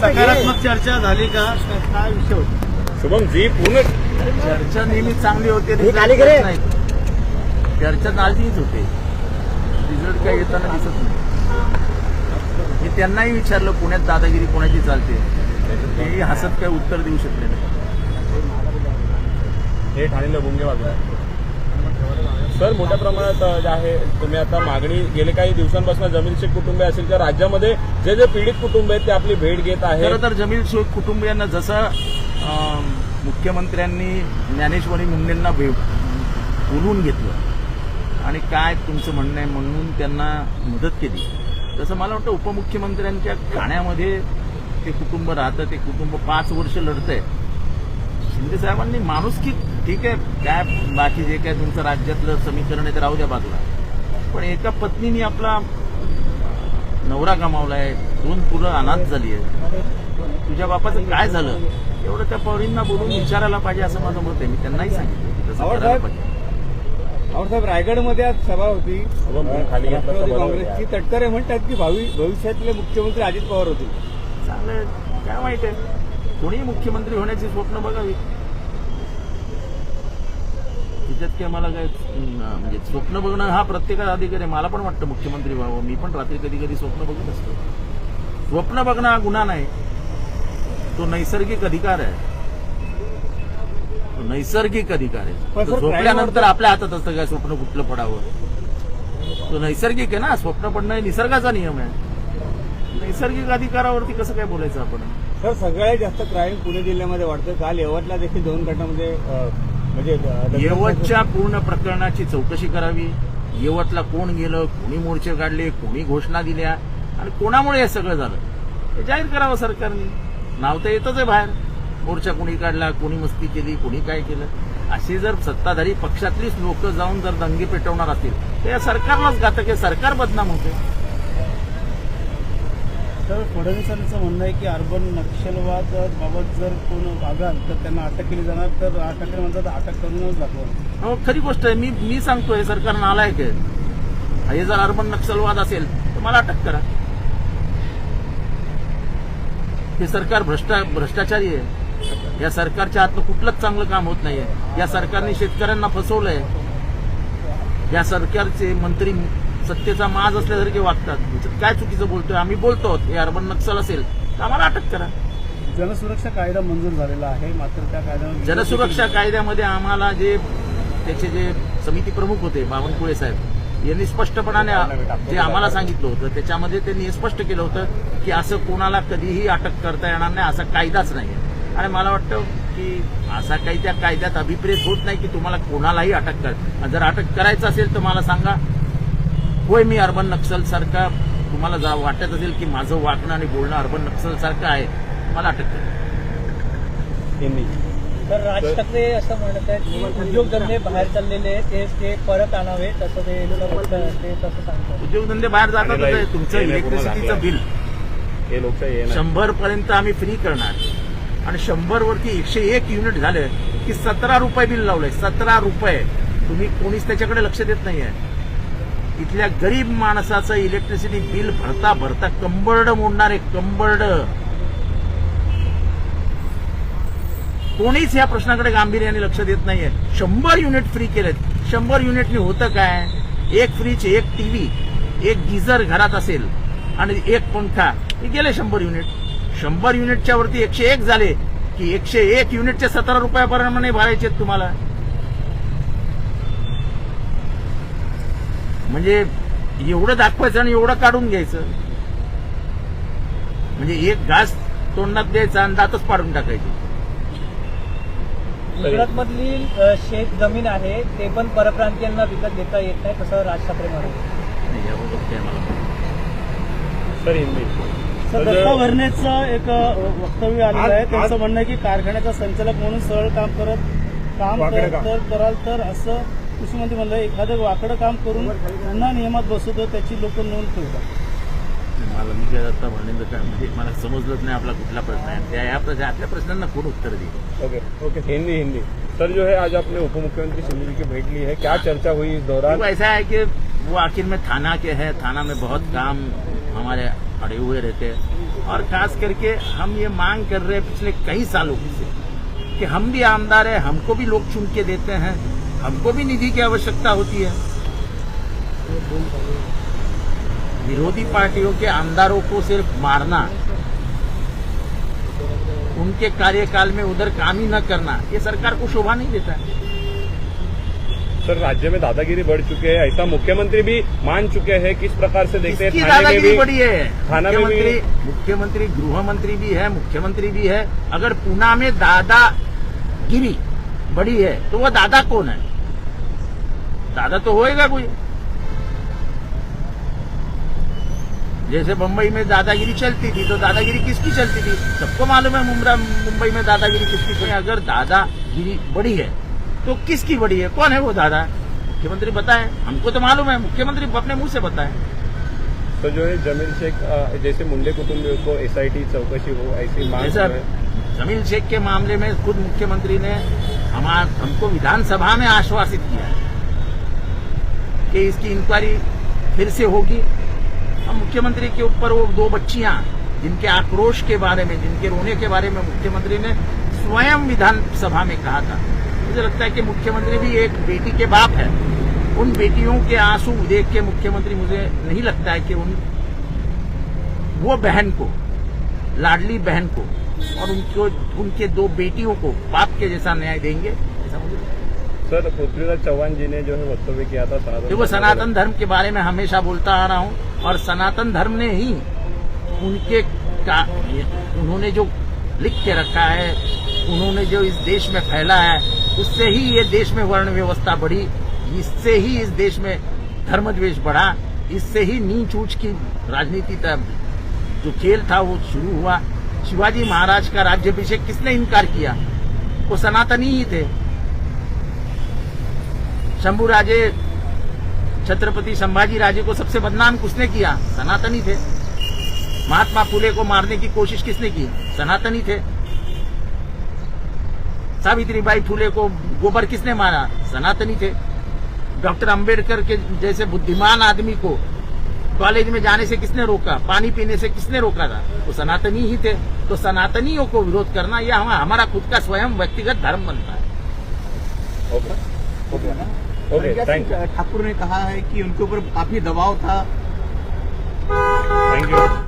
सकारात्मक चर्चा झाली का? काय विषय होता? शुभम जी पूर्ण चर्चा नेहमी चांगली होते हे नाही. चर्चा नालजीच होते. रिझल्ट काय येताना दिसत नाही. मी त्यांनाही विचारलं पुण्यात दादागिरी कोणाची चालते? तेही हसत काय उत्तर देऊ शकले नाही. हे ठाणे भुंगे बाजूला. सर मोठ्या प्रमाणात जे आहे तुम्ही आता मागणी गेले काही दिवसांपासून जमीन शेख कुटुंबे असेल किंवा राज्यामध्ये जे जे पीडित कुटुंब आहेत ते आपली भेट घेत आहे तर जमीन शेख कुटुंबियांना जसं मुख्यमंत्र्यांनी ज्ञानेश्वरी मुंडेंना भेट बोलून घेतलं आणि काय तुमचं म्हणणं आहे म्हणून त्यांना मदत केली तसं मला वाटतं उपमुख्यमंत्र्यांच्या ठाण्यामध्ये ते कुटुंब राहतं ते कुटुंब पाच वर्ष लढतंय. शिंदे साहेबांनी माणुसकी ठीक आहे काय बाकी जे काय तुमचं राज्यातलं समीकरण आहे ते राहू द्या बाजूला. पण एका पत्नीने आपला नवरा गमावलाय दोन पुरं अनाथ झाली आहे तुझ्या बापाचं काय झालं? एवढं त्या पौरींना बोलून विचारायला पाहिजे असं माझं मत आहे. मी त्यांनाही सांगितलं साहेब. रायगडमध्ये आज सभा होती. राष्ट्रवादी काँग्रेसची तटकरे म्हणतात की भावी भविष्यातले मुख्यमंत्री अजित पवार होतील. चांगलं. काय वाईट आहे? कोणीही मुख्यमंत्री होण्याची स्वप्न बघावी. तिच्यात काय मला काय म्हणजे स्वप्न बघणं हा प्रत्येकाचा अधिकार आहे. मला पण वाटतं मुख्यमंत्री व्हावं. मी पण रात्री कधी कधी स्वप्न बघत असतो. स्वप्न बघणं हा गुन्हा नाही. तो नैसर्गिक अधिकार आहे. तो नैसर्गिक अधिकार आहे. झोपल्यानंतर आपल्या हातात असतं काय स्वप्न कुठलं पडावं? तो नैसर्गिक आहे ना. स्वप्न पडणं हे निसर्गाचा नियम आहे. नैसर्गिक अधिकारावरती कसं काय बोलायचं आपण? सर सगळ्यात जास्त क्राईम पुणे जिल्ह्यामध्ये वाढतं काल यवतला देखील दोन घटनामध्ये अं, म्हणजे यवतच्या पूर्ण प्रकरणाची चौकशी करावी. यवतला कोण गेलं कोणी मोर्चे काढले कोणी घोषणा दिल्या आणि कोणामुळे हे सगळं झालं? हे जाहीर करावं सरकारने. नाव तर येतच आहे बाहेर. मोर्चा कोणी काढला कोणी मस्ती केली कोणी काय केलं? असे जर सत्ताधारी पक्षातलीच लोक जाऊन जर दंगे पेटवणार असतील तर या सरकारलाच घातक आहे. सरकार बदनाम होते तर फडणवीसांचं म्हणणं आहे की अर्बन नक्षलवाद बाबत जर कोण वागाल तर त्यांना अटक केली जाणार. तर ठाकरे म्हणतात अटक करूनच दाखवा. हो खरी गोष्ट आहे. मी मी सांगतोय सरकार नालायक आहे. हे जर अर्बन नक्षलवाद असेल तर मला अटक करा. हे सरकार भ्रष्टा भ्रष्टाचारी आहे. या सरकारच्या हातनं कुठलंच चांगलं काम होत नाहीये. या सरकारने शेतकऱ्यांना फसवलंय. या सरकारचे मंत्री सत्तेचा माज असल्यासारखे वागतात. काय चुकीचं बोलतोय? आम्ही बोलतो. हे अर्बन नक्षल असेल तर आम्हाला अटक करा. जनसुरक्षा कायदा मंजूर झालेला आहे मात्र त्या कायद्यावर जनसुरक्षा कायद्यामध्ये आम्हाला जे त्याचे जे समिती प्रमुख होते बावनकुळे साहेब यांनी स्पष्टपणाने जे आम्हाला सांगितलं होतं त्याच्यामध्ये त्यांनी स्पष्ट केलं होतं की असं कोणाला कधीही अटक करता येणार नाही असा कायदाच नाही आणि मला वाटतं की असा काही त्या कायद्यात अभिप्रेत होत नाही की तुम्हाला कोणालाही अटक कर जर अटक करायचं असेल तर मला सांगा होय मी अर्बन नक्षल सारखा तुम्हाला जा वाटत असेल की माझं वागणं आणि बोलणं अर्बन नक्षल सारखं आहे मला अटक करा. तर राज ठाकरे असं म्हणत आहेत की उद्योगधंदे बाहेर चाललेले आहेत, ते परत आणावे तसं ते ते तसं सांगतात. उद्योगधंदे बाहेर जातातच आहे तुमचं हे इलेक्ट्रिसिटीचं. बिल हे ना शंभर पर्यंत आम्ही फ्री करणार. आणि शंभर वरती एकशे एक युनिट झालं की सतरा रुपये बिल लावलंय सतरा रुपये. तुम्ही कोणीच त्याच्याकडे लक्ष देत नाहीये. इथल्या गरीब माणसाचं इलेक्ट्रिसिटी बिल भरता भरता कंबरड मोडणारे कंबरड. कोणीच या प्रश्नाकडे गांभीर्याने लक्ष देत नाहीये. शंभर युनिट फ्री केलेत. शंभर युनिटनी होतं काय? एक फ्रीज एक टीव्ही एक गिझर घरात असेल आणि एक पंखा. हे गेले शंभर युनिट शंभर युनिटच्या वरती एकशे एक झाले की एकशे एक युनिटचे सतरा रुपयाप्रमाणे भरायचे आहेत तुम्हाला. म्हणजे एवढं दाखवायचं आणि एवढं काढून घ्यायचं. म्हणजे एक घास तोंडात द्यायचा आणि दातच पाडून टाकायचे. गुजरातमधली अ, शेत जमीन आहे ते पण परप्रांतीयांना विकत घेता येत नाही तसं राज ठाकरे म्हणाले. सर दत्ता भरणेचं एक वक्तव्य आलेलं आहे. त्यांचं म्हणणं आहे की कारखान्याचा संचालक म्हणून सरळ काम करत काम कराल तर असं कृषीमंत्री म्हणलं एखादं वाकडं काम करून पुन्हा नियमात बसवतो त्याची लोक नोंद ठेवतात. मला मी काय आता म्हणेन काय म्हणजे मला समजलंच नाही आपला कुठला प्रश्न आहे. त्या या प्रश्न आपल्या प्रश्नांना कोण उत्तर देईल? Okay okay Hindi Hindi. Sir जो है आज आपने उप मुख्यमंत्री शिंदे जी की भेंट ली है. क्या चर्चा हुई इस दौरान? ऐसा है कि वो आखिर में थाना के है? थाना में बहुत काम हमारे अड़े हुए रहते हैं। और खास करके हम ये मांग कर रहे हैं पिछले कई सालों से कि हम भी आमदार है हमको भी लोग चुन के देते हैं। हमको भी निधि की आवश्यकता होती है। विरोधी पार्टियों के आमदारों को सिर्फ़ मारना उनके कार्यकाल में उधर काम ही न करना ये सरकार को शोभा नहीं देता है। सर राज्य में दादागिरी बढ़ चुके हैं ऐसा मुख्यमंत्री भी मान चुके हैं किस प्रकार से देखते हैं दादागिरी बड़ी है। थाना में भी- मुख्यमंत्री मुख्यमंत्री गृह मंत्री भी है मुख्यमंत्री भी है। अगर पूना में दादागिरी बड़ी है तो वह दादा कौन है? दादा तो होएगा कोई। जैसे मुंबई में दादागिरी चलती थी तो दादागिरी किसकी चलती थी? सबको मालूम है मुंबई मुंबई में दादागिरी किसकी चलती अगर दादागिरी बड़ी है तो किसकी बड़ी है? कौन है वो दादा? मुख्यमंत्री बताए। हमको तो मालूम है मुख्यमंत्री अपने मुँह से बताए। तो जो है जमील शेख जैसे मुंडे कुटुंबियों को एस आई टी चौकसी हो ऐसी मांग जैसा जमील शेख के मामले में खुद मुख्यमंत्री ने हमार हमको विधानसभा में आश्वासित किया है। कि इसकी इंक्वायरी फिर से होगी। हम मुख्यमंत्री के ऊपर वो दो बच्चियाँ, जिनके आक्रोश के बारे में, जिनके रोने के बारे में मुख्यमंत्री ने स्वयं विधानसभा में कहा था। मुझे लगता है कि मुख्यमंत्री भी एक बेटी के बाप है। उन बेटियों के आँसू देख के मुख्यमंत्री, मुझे नहीं लगता है कि उन, वो बहन को, लाडली बहन को और उनको, उनके दो बेटियों को बाप के जैसा न्याय देंगे, ऐसा मुझे। सर पृथ्वीराज चौहान जी ने जो है वक्तव्य किया था देखो सनातन धर्म के बारे में हमेशा बोलता आ रहा हूँ और सनातन धर्म ने ही उनके का उन्होंने जो लिख के रखा है उन्होंने जो इस देश में फैला है उससे ही ये देश में वर्ण व्यवस्था बढ़ी इससे ही इस देश में धर्म द्वेष बढ़ा इससे ही नीच ऊंच की राजनीति तब जो खेल था वो शुरू हुआ। शिवाजी महाराज का राज्यभिषेक किसने इनकार किया? वो सनातनी ही थे। शंभू राजे, छत्रपति संभाजी राजे को सबसे बदनाम किसने किया? सनातनी थे। महात्मा फुले को मारने की कोशिश किसने की? सनातनी थे। सावित्रीबाई फुले को गोबर किसने मारा? सनातनी थे। डॉक्टर अंबेडकर के जैसे बुद्धिमान आदमी को कॉलेज में जाने से किसने रोका? पानी पीने से किसने रोका था? वो सनातनी ही थे। तो सनातनियों को विरोध करना, यह हम- हमारा खुद का स्वयं व्यक्तिगत धर्म बनता है। ओके ओके यू ठाकुर ने कहा है कि उनके ऊपर काफी दबाव था। Thank you